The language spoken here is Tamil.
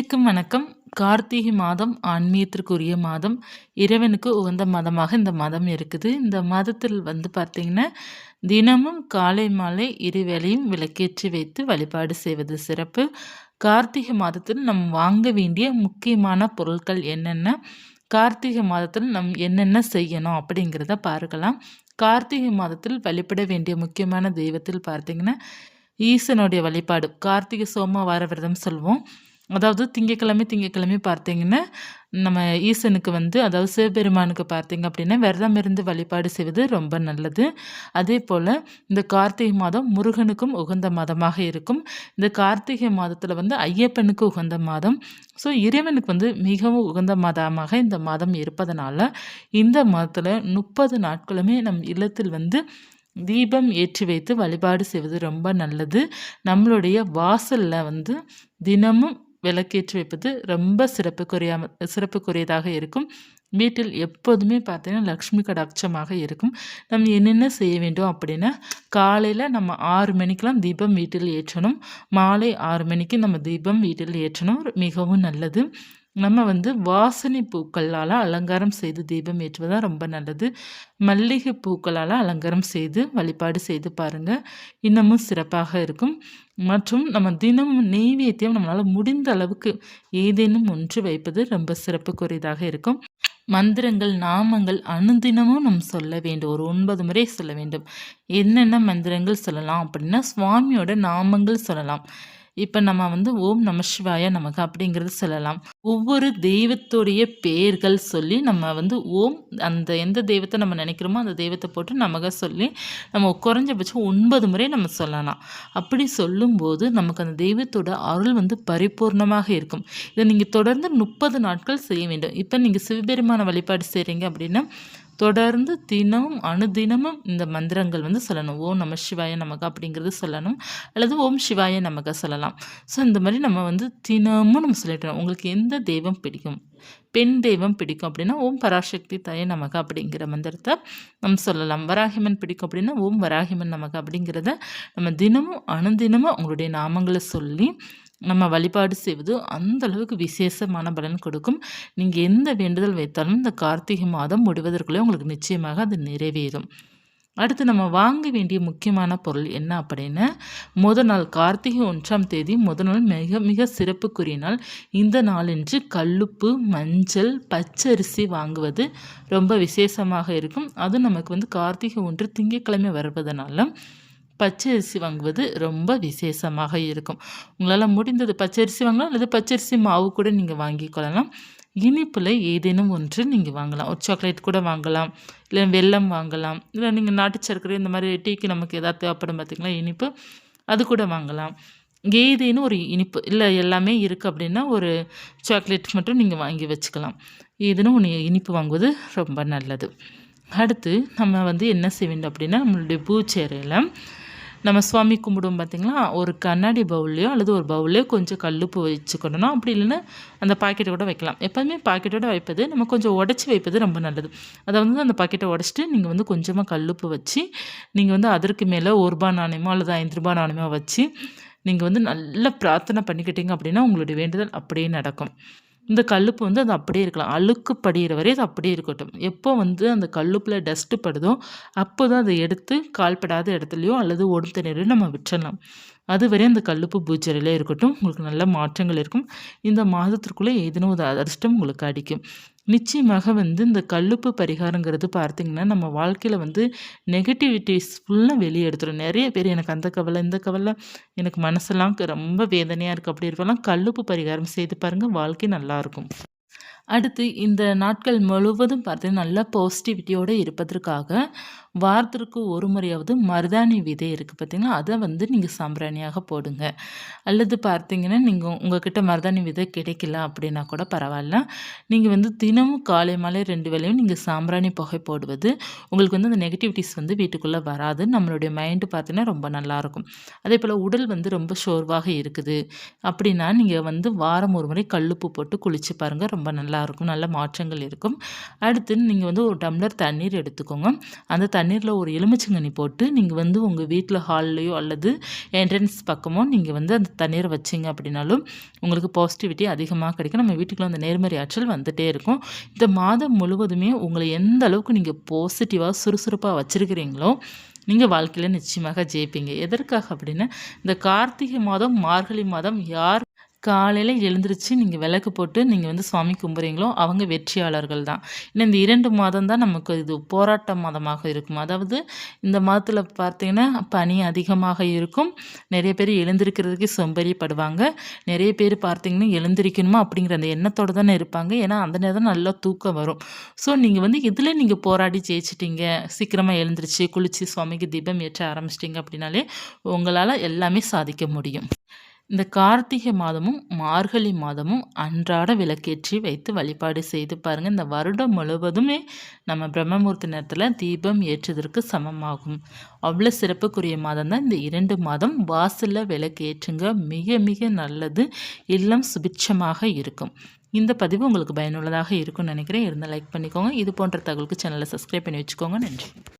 அனைவருக்கும் வணக்கம். கார்த்திகை மாதம் ஆன்மீகத்திற்குரிய மாதம். இறைவனுக்கு உகந்த மாதமாக இந்த மாதம் இருக்குது. இந்த மாதத்தில் வந்து பார்த்திங்கன்னா தினமும் காலை மாலை இருவேளையும் விளக்கேற்றி வைத்து வழிபாடு செய்வது சிறப்பு. கார்த்திகை மாதத்தில் நம் வாங்க வேண்டிய முக்கியமான பொருட்கள் என்னென்ன? கார்த்திகை மாதத்தில் நம் என்னென்ன செய்யணும் அப்படிங்கிறத பார்க்கலாம். கார்த்திகை மாதத்தில் வழிபட வேண்டிய முக்கியமான தெய்வத்தில் பார்த்திங்கன்னா ஈசனுடைய வழிபாடு கார்த்திகை சோமவார விரதம் சொல்வோம். அதாவது திங்கக்கிழமை திங்கக்கிழமை பார்த்தீங்கன்னா நம்ம ஈசனுக்கு வந்து அதாவது சிவபெருமானுக்கு பார்த்தீங்க அப்படின்னா விரதம் இருந்து வழிபாடு செய்வது ரொம்ப நல்லது. அதே போல் இந்த கார்த்திகை மாதம் முருகனுக்கும் உகந்த மாதமாக இருக்கும். இந்த கார்த்திகை மாதத்தில் வந்து ஐயப்பனுக்கு உகந்த மாதம். ஸோ இறைவனுக்கு வந்து மிகவும் உகந்த மாதமாக இந்த மாதம் இருப்பதனால இந்த மாதத்தில் முப்பது நாட்களுமே நம் இல்லத்தில் வந்து தீபம் ஏற்றி வைத்து வழிபாடு செய்வது ரொம்ப நல்லது. நம்மளுடைய வாசலில் வந்து தினமும் விளக்கேற்றி வைப்பது ரொம்ப சிறப்புக்குரிய சிறப்புக்குரியதாக இருக்கும். வீட்டில் எப்போதுமே பார்த்தீங்கன்னா லக்ஷ்மி கடாட்சமாக இருக்கும். நம்ம என்னென்ன செய்ய வேண்டும் அப்படின்னா காலையில் நம்ம ஆறு மணிக்கெலாம் தீபம் வீட்டில் ஏற்றணும். மாலை ஆறு மணிக்கு நம்ம தீபம் வீட்டில் ஏற்றணும். மிகவும் நல்லது. நம்ம வந்து வாசனை பூக்களால் அலங்காரம் செய்து தீபம் ஏற்றுவதான் ரொம்ப நல்லது. மல்லிகை பூக்களால் அலங்காரம் செய்து வழிபாடு செய்து பாருங்கள் இன்னமும் சிறப்பாக இருக்கும். மற்றும் நம்ம தினமும் நெய்வேத்தியம் நம்மளால் முடிந்த அளவுக்கு ஏதேனும் ஒன்று வைப்பது ரொம்ப சிறப்புக்குரியதாக இருக்கும். மந்திரங்கள் நாமங்கள் அனுதினமும் நம் சொல்ல வேண்டும். ஒரு ஒன்பது முறை சொல்ல வேண்டும். என்னென்ன மந்திரங்கள் சொல்லலாம் அப்படின்னா சுவாமியோட நாமங்கள் சொல்லலாம். இப்போ நம்ம வந்து ஓம் நம சிவாய நமக்கு அப்படிங்கிறது சொல்லலாம். ஒவ்வொரு தெய்வத்துடைய பெயர்கள் சொல்லி நம்ம வந்து ஓம் அந்த எந்த தெய்வத்தை நம்ம நினைக்கிறோமோ அந்த தெய்வத்தை போட்டு நமக சொல்லி நம்ம குறைஞ்சபட்சம் ஒன்பது முறை நம்ம சொல்லலாம். அப்படி சொல்லும்போது நமக்கு அந்த தெய்வத்தோட அருள் வந்து பரிபூர்ணமாக இருக்கும். இதை நீங்கள் தொடர்ந்து முப்பது நாட்கள் செய்ய வேண்டும். இப்போ நீங்கள் சிவபெருமான வழிபாடு செய்கிறீங்க அப்படின்னா தொடர்ந்து தினமும் அணுதினமும் இந்த மந்திரங்கள் வந்து சொல்லணும். ஓம் நம சிவாய நமக்கு அப்படிங்கிறது சொல்லணும். அல்லது ஓம் சிவாய நமக்கு சொல்லலாம். ஸோ இந்த மாதிரி நம்ம வந்து தினமும் நம்ம சொல்லிட்டோம். உங்களுக்கு எந்த தெய்வம் பிடிக்கும்? பெண் தெய்வம் பிடிக்கும் அப்படின்னா ஓம் பராசக்தி தய நமக்கு அப்படிங்கிற மந்திரத்தை நம்ம சொல்லலாம். வராகிமன் பிடிக்கும் அப்படின்னா ஓம் வராகிமன் நமக்கு அப்படிங்கிறத நம்ம தினமும் அணுதினமும் அவங்களுடைய நாமங்களை சொல்லி நம்ம வழிபாடு செய்வது அந்த அளவுக்கு விசேஷமான பலன் கொடுக்கும். நீங்கள் எந்த வேண்டுதல் வைத்தாலும் இந்த கார்த்திகை மாதம் முடிவதற்குள்ளே உங்களுக்கு நிச்சயமாக அது நிறைவேறும். அடுத்து நம்ம வாங்க வேண்டிய முக்கியமான பொருள் என்ன அப்படின்னா முத நாள் கார்த்திகை ஒன்றாம் தேதி முத நாள் மிக மிக சிறப்புக்குரிய நாள். இந்த நாளன்று கல்லுப்பு மஞ்சள் பச்சரிசி வாங்குவது ரொம்ப விசேஷமாக இருக்கும். அது நமக்கு வந்து கார்த்திகை ஒன்று திங்கக்கிழமை வருவதனால பச்சரிசி வாங்குவது ரொம்ப விசேஷமாக இருக்கும். உங்களால் முடிந்தது பச்சரிசி வாங்கலாம் அல்லது பச்சரிசி மாவு கூட நீங்கள் வாங்கிக் கொள்ளலாம். இனிப்பில் ஏதேனும் ஒன்று நீங்கள் வாங்கலாம். ஒரு சாக்லேட் கூட வாங்கலாம். இல்லை வெல்லம் வாங்கலாம். இல்லை நீங்கள் நாட்டு சர்க்கரை இந்த மாதிரி டீக்கு நமக்கு எதாவது தேவைப்படும் பார்த்திங்களா இனிப்பு அது கூட வாங்கலாம். ஏதேனும் ஒரு இனிப்பு. இல்லை எல்லாமே இருக்குது அப்படின்னா ஒரு சாக்லேட் மட்டும் நீங்கள் வாங்கி வச்சுக்கலாம். ஏதேனும் ஒன்று இனிப்பு வாங்குவது ரொம்ப நல்லது. அடுத்து நம்ம வந்து என்ன செய்ய வேண்டும் அப்படின்னா நம்மளுடைய பூச்சேரையில் நம்ம சுவாமி கும்பிடுவோம் பார்த்திங்களா ஒரு கண்ணாடி பவுல்லையோ அல்லது ஒரு பவுல்லையோ கொஞ்சம் கல்லுப்பு வச்சுக்கணும் அப்படி இல்லைன்னா அந்த பாக்கெட்டை கூட வைக்கலாம். எப்போதுமே பாக்கெட்டோட வைப்பது நம்ம கொஞ்சம் உடச்சி வைப்பது ரொம்ப நல்லது. அதை வந்து அந்த பாக்கெட்டை உடச்சிட்டு நீங்கள் வந்து கொஞ்சமாக கல்லுப்பு வச்சு நீங்கள் வந்து அதற்கு மேலே ஒரு ரூபா நாணயமோ அல்லது ஐந்து ரூபா நாணயமோ வச்சு நீங்கள் வந்து நல்லா பிரார்த்தனை பண்ணிக்கிட்டீங்க அப்படின்னா உங்களுடைய வேண்டுதல் அப்படியே நடக்கும். இந்த கல்லுப்பு வந்து அது அப்படியே இருக்கலாம். அழுக்கு படிகிற வரை அது அப்படியே இருக்கட்டும். எப்போ வந்து அந்த கல்லுப்பில் டஸ்ட்டு படுதோ அப்போ தான் அதை எடுத்து கால்படாத இடத்துலையோ அல்லது ஒடுத்த நேரம் நம்ம விட்டுறலாம். அதுவரை அந்த கல்லுப்பு பூச்சரையிலே இருக்கட்டும் உங்களுக்கு நல்ல மாற்றங்கள் இருக்கும். இந்த மாதத்திற்குள்ளே ஏதேனும் ஒரு அதிர்ஷ்டம் உங்களுக்கு அடிக்கும். நிச்சயமாக வந்து இந்த கல்லுப்பு பரிகாரங்கிறது பார்த்திங்கன்னா நம்ம வாழ்க்கையில் வந்து நெகட்டிவிட்டிஸ் ஃபுல்லாக வெளியே எடுத்துரும் நிறைய பேர் எனக்கு அந்த கவலை இந்த கவலை எனக்கு மனசெல்லாம் ரொம்ப வேதனையாக இருக்குது அப்படி இருக்கலாம் கல்லுப்பு பரிகாரம் செய்து பாருங்கள் வாழ்க்கை நல்லாயிருக்கும் அடுத்து இந்த நாட்கள் முழுவதும் பார்த்தீங்கன்னா நல்ல பாசிட்டிவிட்டியோடு இருப்பதற்காக வாரத்திற்கு ஒரு முறையாவது மருதாணி விதை இருக்குது பார்த்திங்கன்னா அதை வந்து நீங்கள் சாம்பிராணியாக போடுங்க. அல்லது பார்த்தீங்கன்னா நீங்கள் உங்கள்கிட்ட மருதாணி விதை கிடைக்கல அப்படின்னா கூட பரவாயில்ல. நீங்கள் வந்து தினமும் காலை மாலை ரெண்டு வேலையும் நீங்கள் சாம்பிராணி புகை போடுவது உங்களுக்கு வந்து அந்த நெகட்டிவிட்டிஸ் வந்து வீட்டுக்குள்ளே வராது. நம்மளுடைய மைண்டு பார்த்தீங்கன்னா ரொம்ப நல்லாயிருக்கும் அதே போல் உடல் வந்து ரொம்ப சோர்வாக இருக்குது. அப்படின்னா நீங்கள் வந்து வாரம் ஒரு முறை கல்லுப்பு போட்டு குளித்து பாருங்கள் ரொம்ப நல்லாயிருக்கும் நல்ல மாற்றங்கள் இருக்கும். அடுத்து நீங்கள் வந்து ஒரு டம்ளர் தண்ணீர் எடுத்துக்கோங்க. அந்த தண்ணீரில் ஒரு எலுமிச்சங்கனி போட்டு நீங்கள் வந்து உங்கள் வீட்டில் ஹால்லையோ அல்லது என்ட்ரன்ஸ் பக்கமோ நீங்கள் வந்து அந்த தண்ணீரை வச்சிங்க அப்படின்னாலும் உங்களுக்கு பாசிட்டிவிட்டி அதிகமாக கிடைக்கும். நம்ம வீட்டுக்குள்ள அந்த நேர்மறை ஆற்றல் வந்துகிட்டே இருக்கும். இந்த மாதம் முழுவதுமே உங்களை எந்த அளவுக்கு நீங்கள் பாசிட்டிவாக சுறுசுறுப்பாக வச்சுருக்கிறீங்களோ நீங்கள் வாழ்க்கையில் நிச்சயமாக ஜெயிப்பீங்க. எதற்காக அப்படின்னா இந்த கார்த்திகை மாதம் மார்கழி மாதம் யார் காலையில் எழுந்திரிச்சு நீங்கள் விளக்கு போட்டு நீங்கள் வந்து சுவாமி கும்புறீங்களோ அவங்க வெற்றியாளர்கள் தான். இன்னும் இந்த இரண்டு மாதம் தான் நமக்கு இது போராட்ட மாதமாக இருக்கும். அதாவது இந்த மாதத்தில் பார்த்தீங்கன்னா பனி அதிகமாக இருக்கும். நிறைய பேர் எழுந்திருக்கிறதுக்கு சொம்பரியப்படுவாங்க நிறைய பேர் பார்த்தீங்கன்னா எழுந்திரிக்கணுமா அப்படிங்கிற அந்த எண்ணத்தோடு தானே இருப்பாங்க. ஏன்னா அந்த நேரம் நல்லா தூக்கம் வரும். ஸோ நீங்கள் வந்து இதில் நீங்கள் போராடி ஜெயிச்சிட்டீங்க. சீக்கிரமாக எழுந்திரிச்சு குளித்து சுவாமிக்கு தீபம் ஏற்ற ஆரம்பிச்சிட்டிங்க அப்படின்னாலே உங்களால் எல்லாமே சாதிக்க முடியும். இந்த கார்த்திகை மாதமும் மார்கழி மாதமும் அன்றாட விளக்கேற்றி வைத்து வழிபாடு செய்து பாருங்கள் இந்த வருடம் முழுவதுமே நம்ம பிரம்மமூர்த்தி நேரத்தில் தீபம் ஏற்றுவதற்கு சமமாகும். அவ்வளோ சிறப்புக்குரிய மாதம் தான் இந்த இரண்டு மாதம் வாசலில் விளக்கேற்றுங்க. மிக மிக நல்லது. இல்லம் சுபிட்சமாக இருக்கும். இந்த பதிவு உங்களுக்கு பயனுள்ளதாக இருக்கும்னு நினைக்கிறேன். இருந்தால் லைக் பண்ணிக்கோங்க. இது போன்ற தகவலுக்கு சேனலை சப்ஸ்கிரைப் பண்ணி வச்சுக்கோங்க. நன்றி.